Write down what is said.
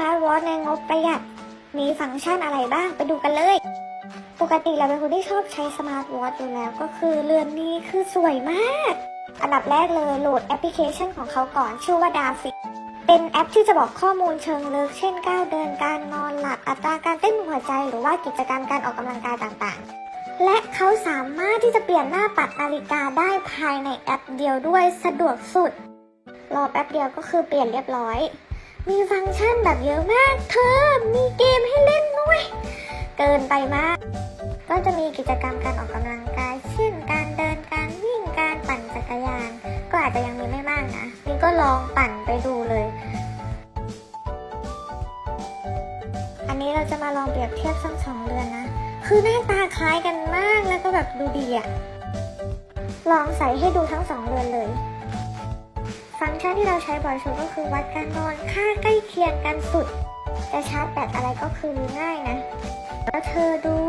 มาร์ทวอทในงบประหยัด มีฟังก์ชันอะไรบ้างไปดูกันเลย ปกติเราเป็นคนที่ชอบใช้สมาร์ทวอทอยู่แล้วก็คือเรือนนี้คือสวยมาก อันดับแรกเลยโหลดแอปพลิเคชันของเขาก่อนชื่อว่าดาฟิเป็นแอปที่จะบอกข้อมูลเชิงลึก เช่นก้าวเดินการนอนหลับอัตราการเต้นหัวใจ หรือว่ากิจกรรมการออกกำลังกายต่างๆ และเขาสามารถที่จะเปลี่ยนหน้าปัดนาฬิกาได้ภายในแอปเดียวด้วยสะดวกสุด รอแป๊บเดียวก็คือเปลี่ยนเรียบร้อย มีฟังก์ชันแบบเยอะมาก เธอ มีเกมให้เล่นด้วย เกินไปมาก ก็จะมีกิจกรรมการออกกำลังกาย เช่น การเดิน การวิ่ง การปั่นจักรยาน ก็อาจจะยังมีไม่มากนะนี่ก็ลองปั่นไปดูเลย อันนี้เราจะมาลองเปรียบเทียบทั้งสองเรือนนะ คือหน้าตาคล้ายกันมาก แล้วก็แบบดูดีอะลองใส่ให้ดูทั้งสองเรือนเลย ฟังก์ชันที่เราใช้บ่อยสุดก็คือวัดการนอนค่าใกล้เคียงกันสุด จะชาร์จแบตอะไรก็คือง่ายนะ แล้วเธอดู